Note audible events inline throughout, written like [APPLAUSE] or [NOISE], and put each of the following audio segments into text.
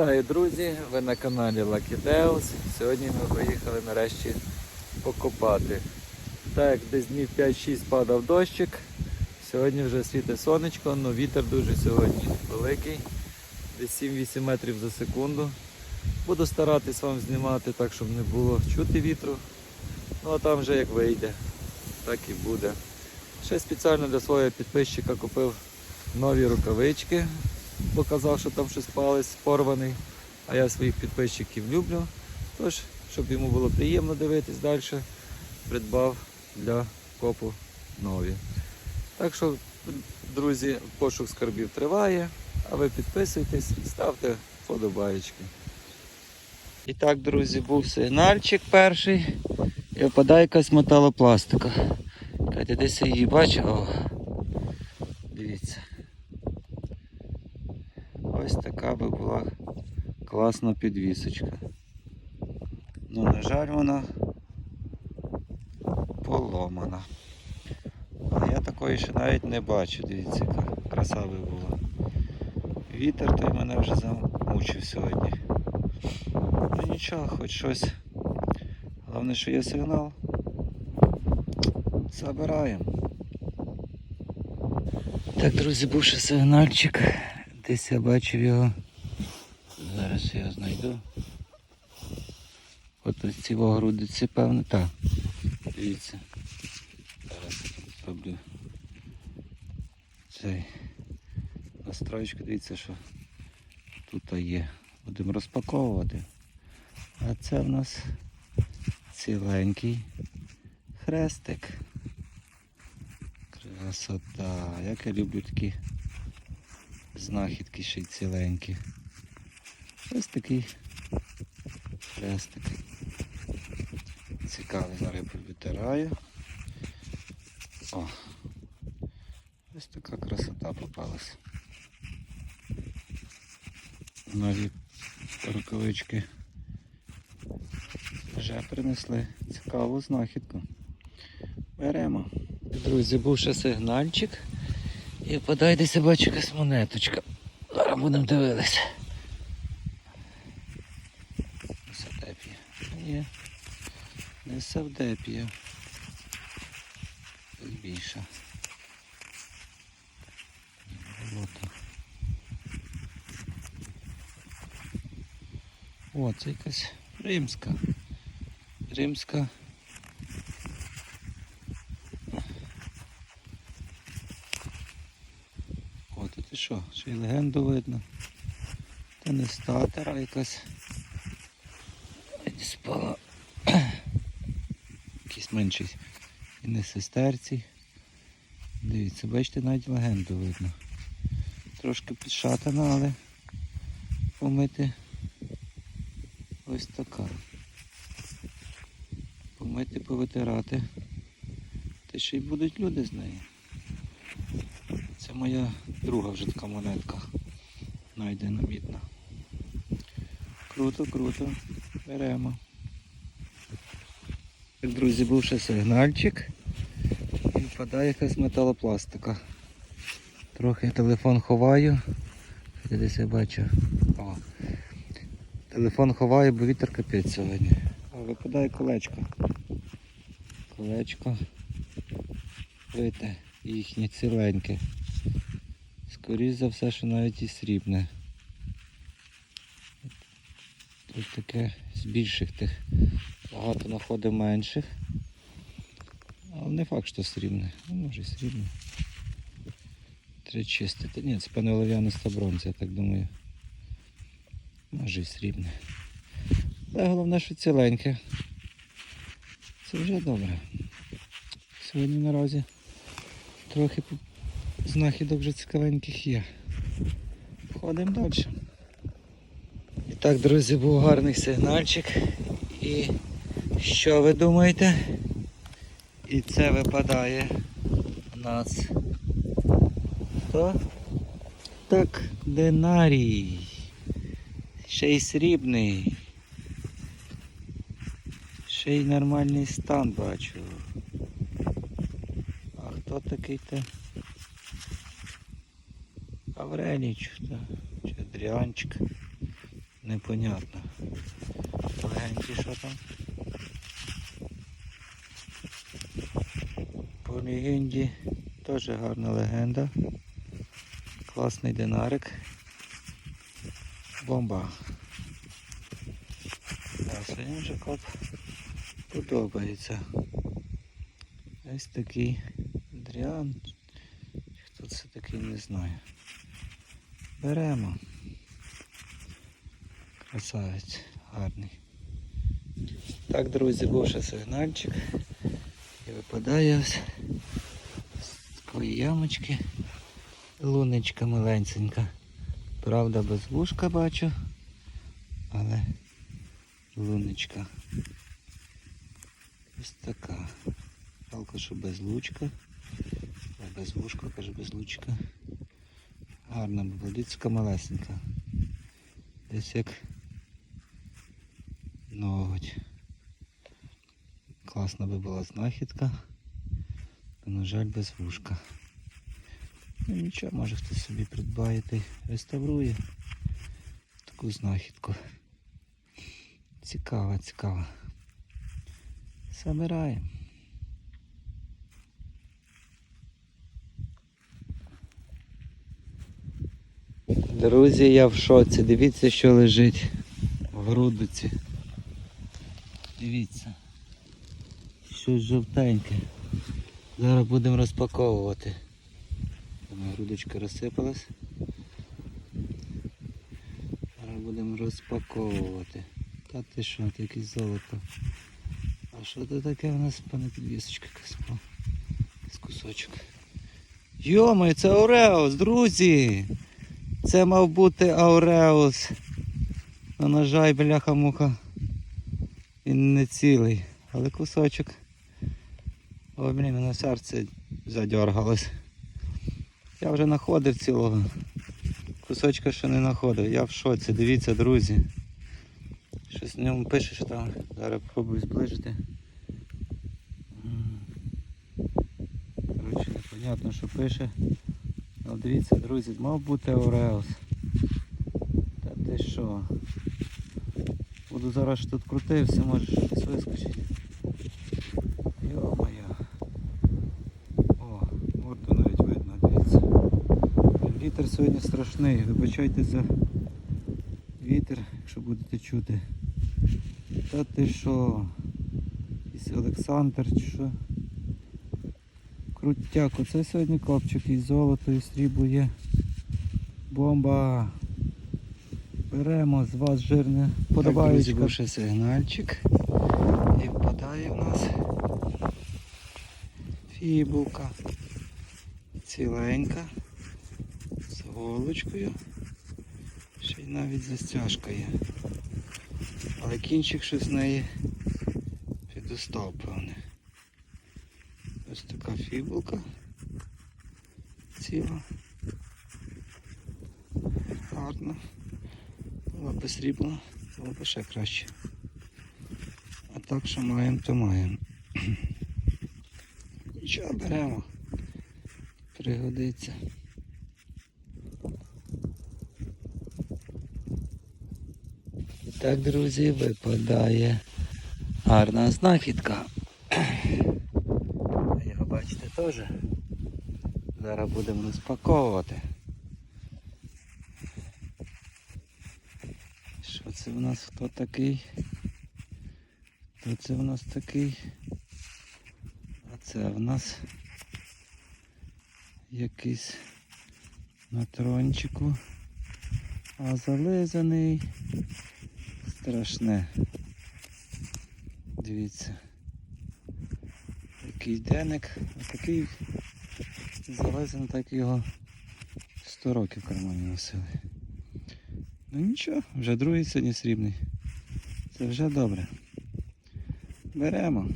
Вітаю, друзі! Ви на каналі Lucky Deus. Сьогодні ми поїхали нарешті покопати. Так, десь днів 5-6 падав дощик. Сьогодні вже світить сонечко, але вітер дуже сьогодні великий. Десь 7-8 метрів за секунду. Буду старатись вам знімати так, щоб не було чути вітру. Ну а там вже як вийде, так і буде. Ще спеціально для свого підписчика купив нові рукавички бо казав, що там щось палець порваний, а я своїх підписчиків люблю. Тож, щоб йому було приємно дивитись далі, придбав для копу нові. Так що, друзі, пошук скарбів триває, а ви підписуйтесь, ставте вподобаєчки. І так, друзі, був сигнальчик перший і опадає якась металопластика. Десь її бачив. О, дивіться. Ось така би була класна підвісочка. Ну, на жаль, вона поломана. Але я такої ще навіть не бачу, дивіться, яка краса би була. Вітер той мене вже замучив сьогодні. Ну нічого, хоч щось. Головне, що є сигнал. Забираємо. Так, друзі, був ще сигнальчик. Десь я бачив його. Знайду. От ось ці огрудиці, певно. Так. Дивіться. Зараз роблю цей настройку, дивіться, що тут є. Будемо розпаковувати. А це в нас ціленький хрестик. Красота. Як я люблю такі знахідки ще й ціленькі. Ось такий хрестик. Цікавий, зараз я повитираю. О! Ось така красота попалась. Нові рукавички вже принесли цікаву знахідку. Беремо. Друзі, був ще сигнальчик. І подайтеся, бачу якась монеточка. Зараз будемо дивитися. Савдепія. Ні. Не Савдепія. Тут більша. Болото. О, це якась римська. Римська. О, тут і що? Ще й легенду видно. Та не статера якась. Десь спала. Якийсь менший. І не сестерці. Дивіться, бачите, навіть легенду видно. Трошки підшатана, але помити ось така. Помити, повитирати. Та ще й будуть люди з нею. Це моя друга вже така монетка. Найдена мідна. Круто, круто. Беремо. Так, друзі, був ще сигнальчик. І впадає якась металопластика. Трохи телефон ховаю. Де Десь я бачу. О. Телефон ховаю, бо вітер капець сьогодні. А випадає колечко. Колечко. Вите, їхнє ціленьке. Скоріше за все, що навіть і срібне. Тут таке з більших тих. Багато знаходив менших. Але не факт, що срібне. Ну, може срібне. Треба чистити. Ні, це певно олов'яниста бронза, я так думаю. Може і срібне. Але головне, що ціленьке. Це вже добре. Сьогодні наразі трохи знахідок вже цікавеньких є. Ходимо далі. І так, друзі, був гарний сигнальчик. І що ви думаєте? І це випадає у нас. Хто? Так, динарій. Ще й срібний. Ще й нормальний стан бачу. А хто такий те? Авреліч, чи Адріанчик. непонятно. Легенькі що там? По легенді теж гарна легенда. Класний динарик. Бомба. Сьогодні вже коп подобається. Ось такий дрян. Хто це такий, не знаю. Беремо. Красавець, гарний. Так, друзі, був ще сигнальчик. І випадає ось такої ямочки. Лунечка маленька. Правда, без вушка бачу, але лунечка. Ось така. Жалко, що без лучка. Без вушка, каже, без лучка. Гарна водицька малесенька. Десь як ноготь. Класна би була знахідка. На жаль, без вушка. Ну нічого, може хтось собі придбає реставрує таку знахідку. Цікава, цікава. Забираємо. Друзі, я в шоці. Дивіться, що лежить в грудиці. Дивіться. Щось жовтеньке. Зараз будемо розпаковувати. Грудочка розсипалась. Зараз будемо розпаковувати. Та ти що, це якесь золото. А що це таке у нас, пане підвісочка якась? О, якийсь кусочок. Йомай, це Ореус, друзі! Це мав бути Ауреус. Ну, на жаль, бляха-муха. Він не цілий. Але кусочок. Ой, блін, мене серце задергалось. Я вже знаходив цілого. Кусочка ще не знаходив. Я в шоці. Дивіться, друзі. Щось в ньому пише, що там. Зараз спробую зближити. Коротше, непонятно, що пише. Ну дивіться, друзі, мав бути Ореус. Та ти що? Буду зараз тут крутився, може щось вискочить. Йо-моє. О, морду навіть видно, дивіться. Вітер сьогодні страшний, вибачайте за вітер, якщо будете чути. Та ти що? Якийсь Олександр чи що? Крутяк, оце сьогодні копчик і золото, і срібло є. Бомба! Беремо з вас жирне подобається. був ще сигнальчик. І впадає в нас фібулка. Ціленька. З голочкою. Ще й навіть застяжка є. Але кінчик щось в неї підостав, певне. Ось така фібулка. Ціла. Гарна. Була б срібна, було б ще краще. А так що маємо, то маємо. [CLEARS THROAT] Нічого беремо. Пригодиться. Так, друзі, випадає гарна знахідка. Його бачите теж. Зараз будемо розпаковувати. Що це в нас хто такий? Хто це в нас такий? А це в нас якийсь на трончику. А зализаний. Страшне. Дивіться. Який деник, а такий залезен, так його 100 років в кармані носили. Ну нічого, вже другий сьогодні срібний. Це вже добре. Беремо.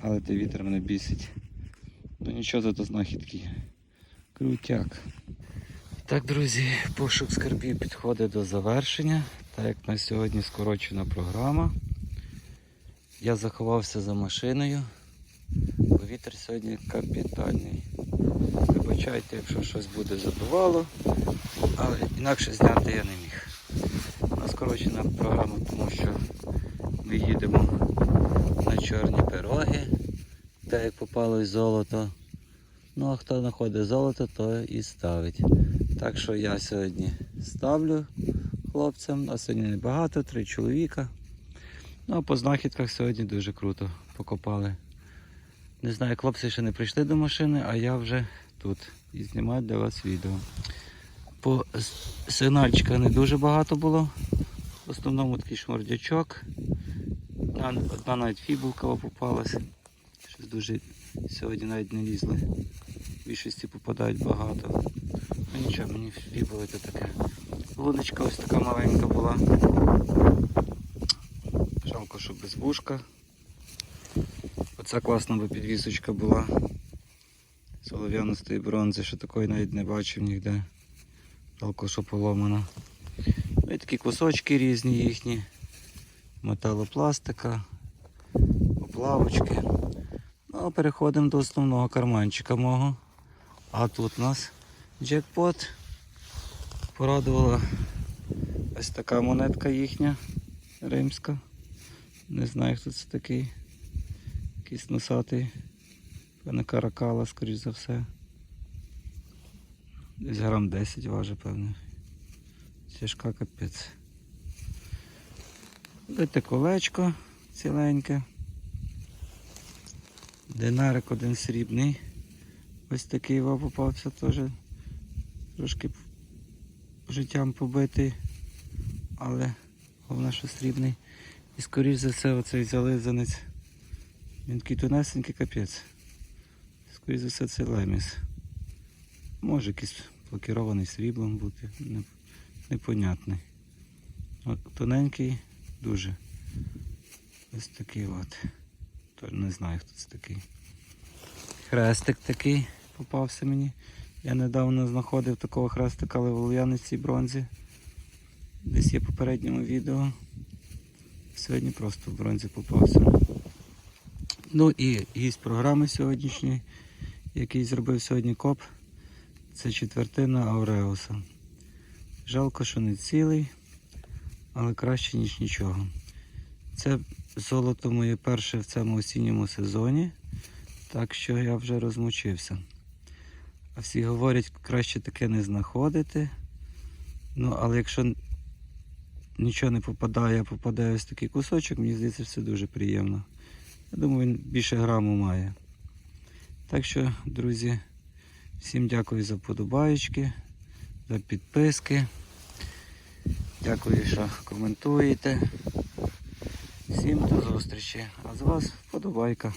Але той вітер мене бісить. Ну нічого зато знахідки. Крутяк. Так, друзі, пошук скарбів підходить до завершення. Так як на сьогодні скорочена програма. Я заховався за машиною, бо сьогодні капітальний. Вибачайте, якщо щось буде задувало, але інакше зняти я не міг. трохи скорочена програма, тому що ми їдемо на чорні пироги, так як попалось золото. Ну а хто знаходить золото, то і ставить. Так що я сьогодні ставлю хлопцям, а сьогодні небагато, три чоловіка. Ну а по знахідках сьогодні дуже круто покопали. Не знаю, хлопці ще не прийшли до машини, а я вже тут і знімаю для вас відео. По с- сигнальчиках не дуже багато було. В основному такий шмордячок. Одна, навіть фібулкова попалась. Щось дуже сьогодні навіть не лізли. Більшості попадають багато. Ну нічого, мені фібули то таке. Луночка ось така маленька була. Жалко, що без вушка. Оця класна би підвісочка була. З олов'яностої бронзи, що такої навіть не бачив ніде. Жалко, що поломана. Ну і такі кусочки різні їхні. Металопластика, оплавочки. Ну, переходимо до основного карманчика мого. А тут у нас джекпот. Порадувала ось така монетка їхня римська. Не знаю, хто це такий. Якийсь носатий. Певне каракала, скоріш за все. Десь грам 10 важить, певне. Тяжка капець. Бите колечко ціленьке. Динарик один срібний. Ось такий вам попався теж. Трошки життям побитий, але головне, що срібний. І скоріш за все оцей зализанець. Він такий тонесенький капець. Скоріше за все це леміс. Може якийсь блокірований сріблом бути. Непонятний. От тоненький дуже. Ось такий от. Не знаю хто це такий. Хрестик такий попався мені. Я недавно знаходив такого хрестика, олов'яниці бронзі. Десь є в попередньому відео. Сьогодні просто в бронзі попався. Ну і гість програми сьогоднішньої, який зробив сьогодні коп, це четвертина Ауреуса. Жалко, що не цілий, але краще, ніж нічого. Це золото моє перше в цьому осінньому сезоні, так що я вже розмучився. А всі говорять, краще таке не знаходити. Ну, але якщо нічого не попадає, а попадає ось такий кусочок, мені здається, це дуже приємно. Я думаю, він більше граму має. Так що, друзі, всім дякую за подобаєчки, за підписки. Дякую, що коментуєте. Всім до зустрічі. А з вас вподобайка.